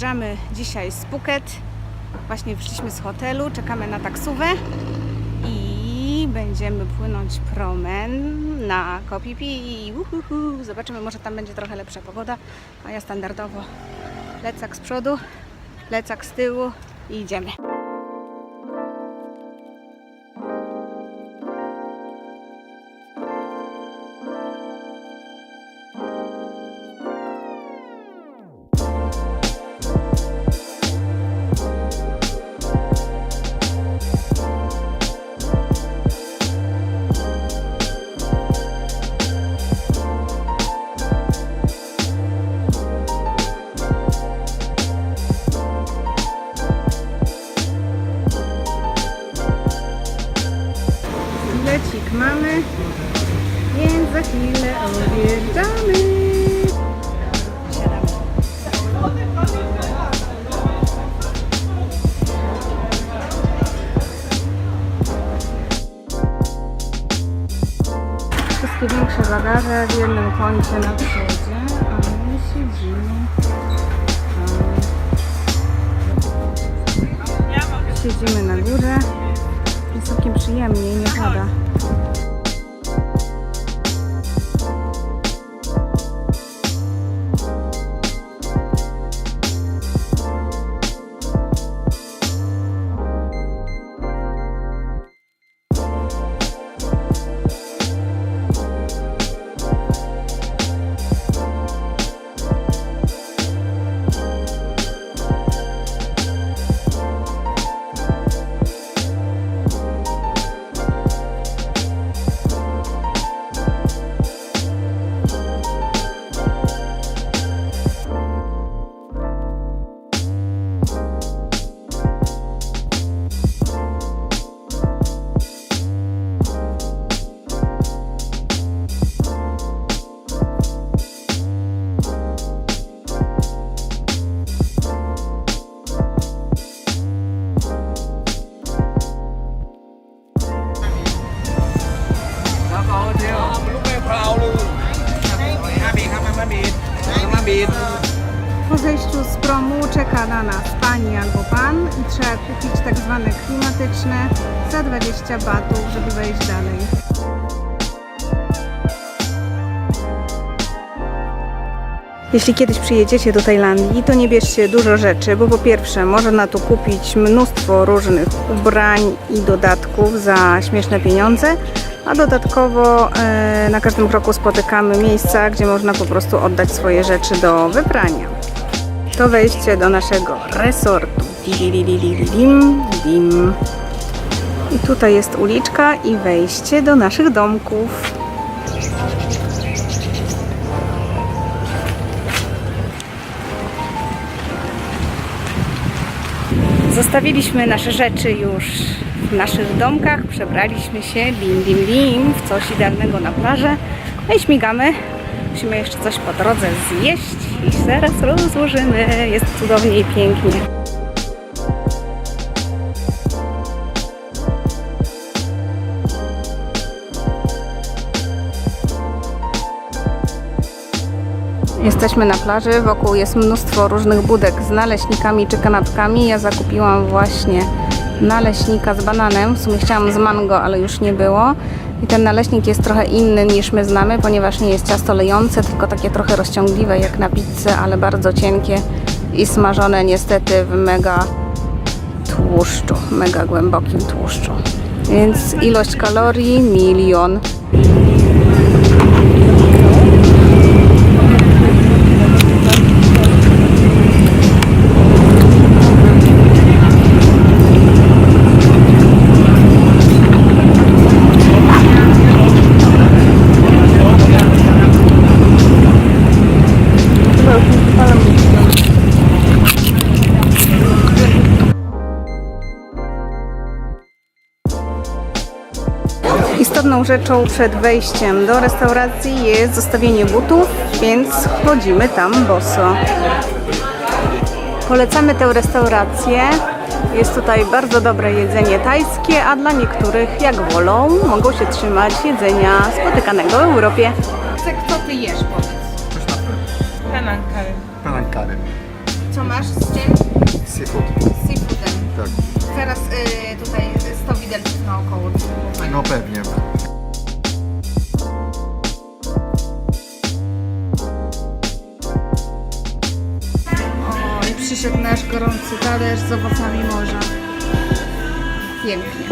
wyjeżdżamy dzisiaj z Phuket. Właśnie wyszliśmy z hotelu, czekamy na taksówę i będziemy płynąć promem na Phi Uhuhu. Zobaczymy, może tam będzie trochę lepsza pogoda, a ja standardowo plecak z przodu, plecak z tyłu i idziemy. Odjeżdżamy. Wszystkie większe bagaże w jednym kącie na przodzie, a my siedzimy. Siedzimy na górze. Jest całkiem przyjemnie nie pada. Na nas pani albo pan i trzeba kupić tak zwane klimatyczne za 20 batów, żeby wejść dalej. Jeśli kiedyś przyjedziecie do Tajlandii, to nie bierzcie dużo rzeczy, bo po pierwsze można tu kupić mnóstwo różnych ubrań i dodatków za śmieszne pieniądze, a dodatkowo e, na każdym kroku spotykamy miejsca, gdzie można po prostu oddać swoje rzeczy do wyprania. To wejście do naszego resortu. I tutaj jest uliczka i wejście do naszych domków. Zostawiliśmy nasze rzeczy już w naszych domkach, przebraliśmy się lim, lim, lim w coś idealnego na plażę. No i śmigamy. Musimy jeszcze coś po drodze zjeść i zaraz rozłożymy. Jest cudownie i pięknie. Jesteśmy na plaży, wokół jest mnóstwo różnych budek z naleśnikami czy kanapkami. Ja zakupiłam właśnie naleśnika z bananem. W sumie chciałam z mango, ale już nie było. I ten naleśnik jest trochę inny niż my znamy, ponieważ nie jest ciasto lejące, tylko takie trochę rozciągliwe jak na pizzę, ale bardzo cienkie i smażone niestety w mega tłuszczu, mega głębokim tłuszczu. Więc ilość kalorii milion. Rzeczą przed wejściem do restauracji jest zostawienie butów, więc chodzimy tam boso. Polecamy tę restaurację. Jest tutaj bardzo dobre jedzenie tajskie, a dla niektórych, jak wolą, mogą się trzymać jedzenia spotykanego w Europie. Co ty jesz, powiedz? Penang curry. Penang curry. Co masz z czym? Seafood. Seafoodem. Tak. Zaraz y, tutaj 100 widelców naokoło. No pewnie. Przyszedł nasz gorący talerz z owocami morza. Pięknie.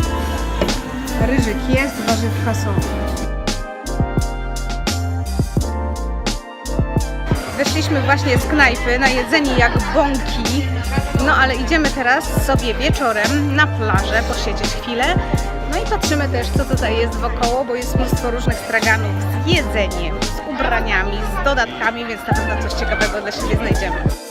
Ryżyk jest, warzywka są. Wyszliśmy właśnie z knajpy, najedzeni jak bąki. No ale idziemy teraz sobie wieczorem na plażę, posiedzieć chwilę. No i patrzymy też, co tutaj jest wokoło, bo jest mnóstwo różnych straganów z jedzeniem, z ubraniami, z dodatkami, więc na pewno coś ciekawego dla siebie znajdziemy.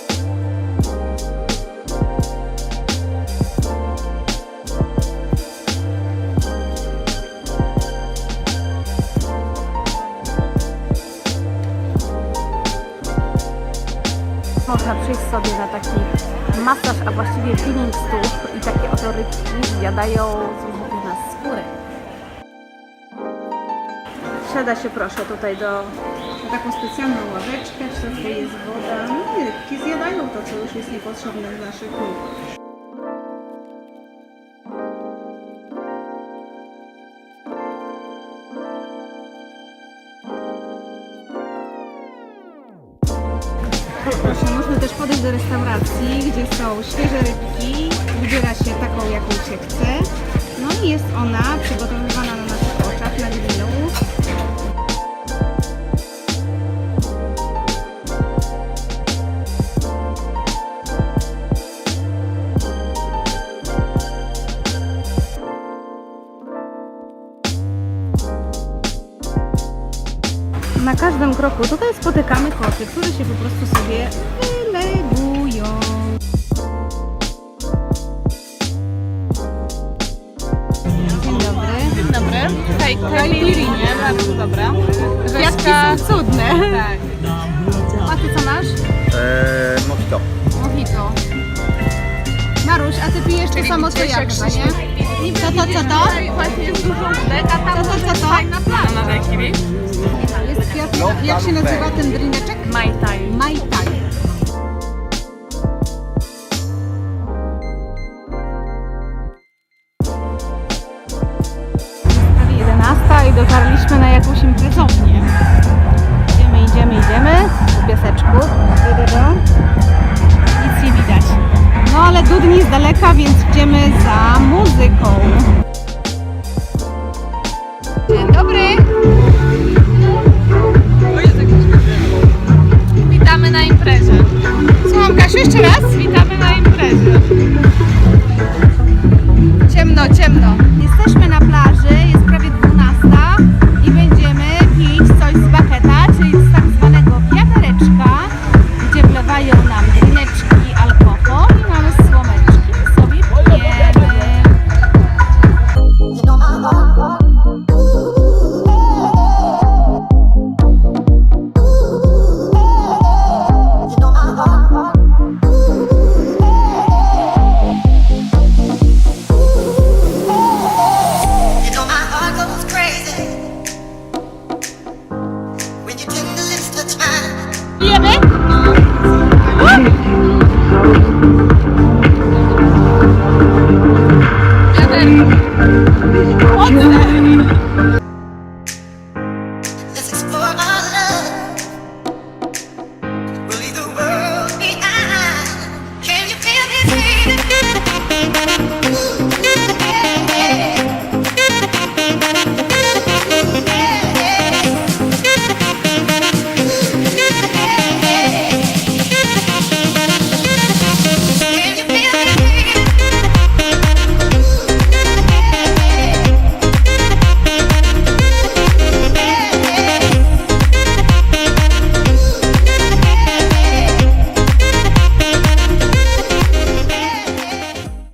Można przyjść sobie na taki masaż, a właściwie peeling stóp i takie oto rybki zjadają złożyli nas skórę. Siada się proszę tutaj do na taką specjalną ławeczkę, w środku jest woda. No i rybki zjadają to, co już jest niepotrzebne w naszych nóg. Do restauracji, gdzie są świeże rybki. Wybiera się taką, jaką się chce. No i jest ona przygotowywana na naszych oczach, na grillu. Na każdym kroku tutaj spotykamy koty, które się po prostu sobie Hej, Kajlinie, bardzo dobra. Kwiatki są cudne. Tak. A ty co masz? Eee, mojito. Mojito. Maruś, a ty pijesz to samo co ja chyba, nie? Co to, co to? Właśnie jest dużo łódek, a tam Co to, co to? fajna? Jest kwiatek. Jak się nazywa ten drineczek? Mai Tai. Mai Tai. Jakąś imprezownię. Idziemy, idziemy, idziemy po piaseczku. Nic nie widać. No ale dudni z daleka, więc idziemy za muzyką. Dzień dobry. Witamy na imprezie. Słucham Kasiu, jeszcze raz? Witamy na imprezie.